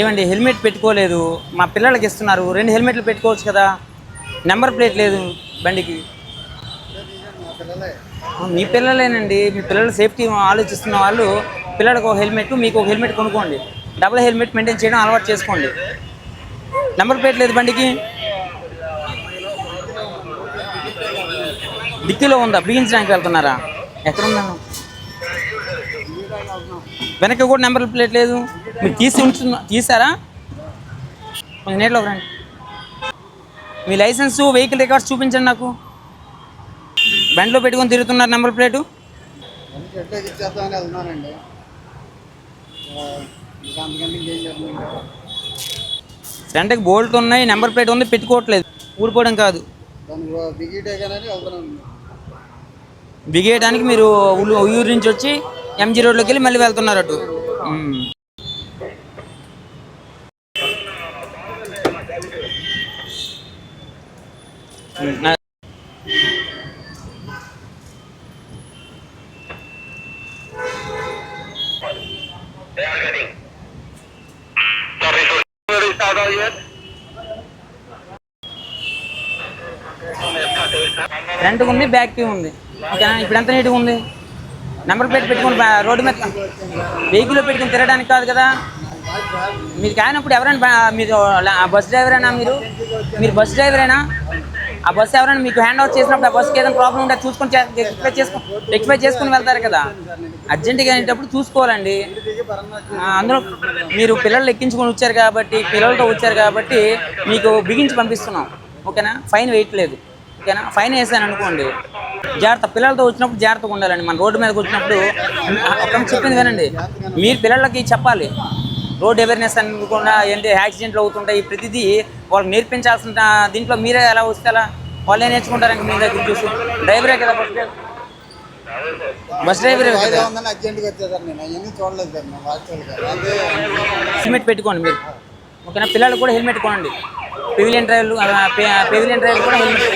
ఏమండి హెల్మెట్ పెట్టుకోలేదు. మా పిల్లలకి ఇస్తున్నారు. రెండు హెల్మెట్లు పెట్టుకోవచ్చు కదా? నెంబర్ ప్లేట్ లేదు బండికి. మీ పిల్లలేనండి. మీ పిల్లల సేఫ్టీ ఆలోచిస్తున్న వాళ్ళు పిల్లలకు ఒక హెల్మెట్ మీకు ఒక హెల్మెట్ కొనుక్కోండి. డబుల్ హెల్మెట్ మెయింటైన్ చేయడం అలవాటు చేసుకోండి. నెంబర్ ప్లేట్ లేదు బండికి. డిక్కీలో ఉందా? బిగించడానికి వెళ్తున్నారా? ఎక్కడున్నాను వెనక వెనక్కి కూడా నెంబర్ ప్లేట్ లేదు. మీరు తీసి ఉంచుతున్నా తీసారా? కొంచెం నేట్లో రండి. మీ లైసెన్సు వెహికల్ రికార్డ్స్ చూపించండి నాకు. బండిలో పెట్టుకొని తిరుగుతున్నారు నెంబర్ ప్లేటు. ఫ్రంట్కి బోల్ట్ ఉన్నాయి నెంబర్ ప్లేట్ ఉంది పెట్టుకోవట్లేదు. ఊడిపోవడం కాదు. బిగేయడానికి మీరు ఉల్లు- ఊరు నుంచి వచ్చి ఎంజీ రోడ్లోకి వెళ్ళి మళ్ళీ వెళ్తున్నారు అటు. ఫ్రంట్ ఉంది బ్యాక్ ఉంది. ఓకేనా ఇప్పుడు ఎంత నీట్గా ఉంది. నెంబర్ ప్లేట్ పెట్టుకుని రోడ్డు మీద వెహికల్ పెట్టుకుని తిరగడానికి కాదు కదా. మీరు కానప్పుడు ఎవరైనా మీరు లా- బస్ డ్రైవరేనా మీరు? మీరు బస్ అయినా ఆ బస్సు ఎవరైనా మీకు హ్యాండ్ ఓవర్ చేసినప్పుడు ఆ బస్సుకి ఏదైనా ప్రాబ్లం ఉంటే చూసుకొని రెక్టిఫై చేసుకుని రెక్టిఫై చేసుకొని వెళ్తారు కదా. అర్జెంటుగా అనేటప్పుడు చూసుకోవాలండి. అందులో మీరు పిల్లలు ఎక్కించుకొని వచ్చారు కాబట్టి పిల్లలతో వచ్చారు కాబట్టి మీకు బిగించి పంపిస్తున్నాం. ఓకేనా? ఫైన్ వేయట్లేదు ఓకేనా? ఫైన్ వేసాను అనుకోండి. జాగ్రత్త పిల్లలతో వచ్చినప్పుడు జాగ్రత్తగా ఉండాలండి. మన రోడ్డు మీదకి వచ్చినప్పుడు అక్కడ చెప్పింది వినండి. మీరు పిల్లలకి చెప్పాలి. రోడ్ అవేర్నెస్ అనుకుండా ఏంటి యాక్సిడెంట్లు అవుతుంటాయి. ప్రతిదీ వాళ్ళకి నేర్పించాల్సిన దీంట్లో మీరే ఎలా వస్తే ఎలా? వాళ్ళే నేర్చుకుంటారు ఇంకా మీ దగ్గర చూసి. డ్రైవరే కదా బస్ డ్రైవర్ బస్ డ్రైవరే హెల్మెట్ పెట్టుకోండి మీరు. ఓకేనా? పిల్లలు కూడా హెల్మెట్ కొనండి. పెవిలియన్ డ్రైవర్లు పెవిలియన్ డ్రైవర్లు కూడా హెల్మెట్